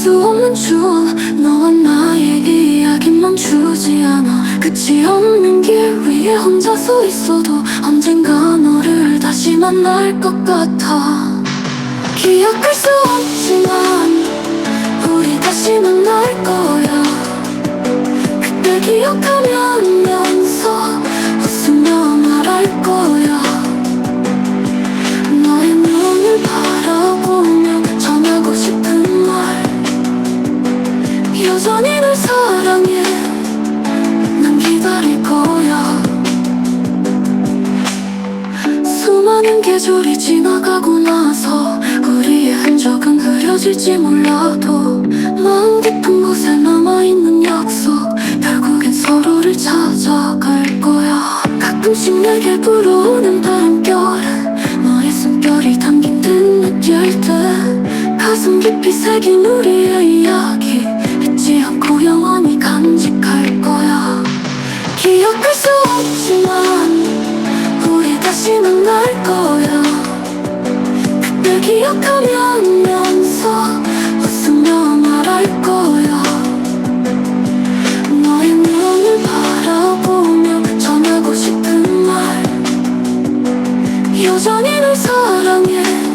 수 없는 추억. 너와 나의 이야기 멈추지 않아. 끝이 없는 길 위에 혼자서 있어도 언젠가 너를 다시 만날 것 같아. 기억할 수 없지만 우리 다시 만날 거야. 그때 기억하면 여전히 널 사랑해. 난 기다릴 거야. 수많은 계절이 지나가고 나서 우리의 흔적은 흐려질지 몰라도 마음 깊은 곳에 남아있는 약속 결국엔 서로를 찾아갈 거야. 가끔씩 내게 불어오는 바람결 너의 숨결이 담긴 듯 느낄 때 가슴 깊이 새긴 우리의 이야기 기억할 수 없지만 우리 다시 만날 거야. 그때 기억하면서 웃으며 말할 거야. 너의 눈을 바라보며 전하고 싶은 말. 여전히 널 사랑해.